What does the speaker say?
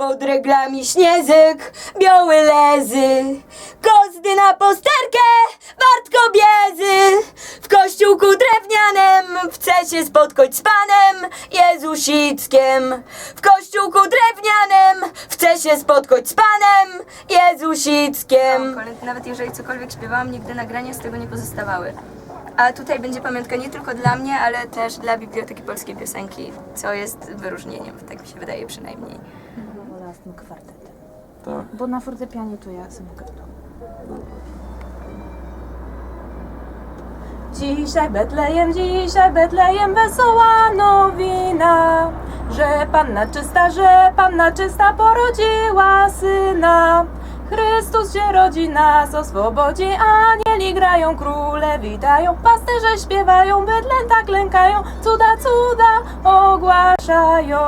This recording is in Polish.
Pod reglami śniezyk, biały lezy, kozdy na posterkę, wart kobiezy. W kościółku drewnianym chce się spotkać z Panem Jezusickiem. W kościółku drewnianym chce się spotkać z Panem Jezusickiem. Nawet jeżeli cokolwiek śpiewałam, nigdy nagrania z tego nie pozostawały. A tutaj będzie pamiątka nie tylko dla mnie, ale też dla Biblioteki Polskiej Piosenki, co jest wyróżnieniem, tak mi się wydaje przynajmniej. Tym kwartetem. Tak. Bo na fortepianie to ja sobie mogę to. Dzisiaj Betlejem, dzisiaj Betlejem wesoła nowina, że Panna czysta, że Panna czysta porodziła syna. Chrystus się rodzi nas, oswobodzi, anieli grają, króle witają, pasterze śpiewają, bydlęta tak klękają, cuda, cuda ogłaszają.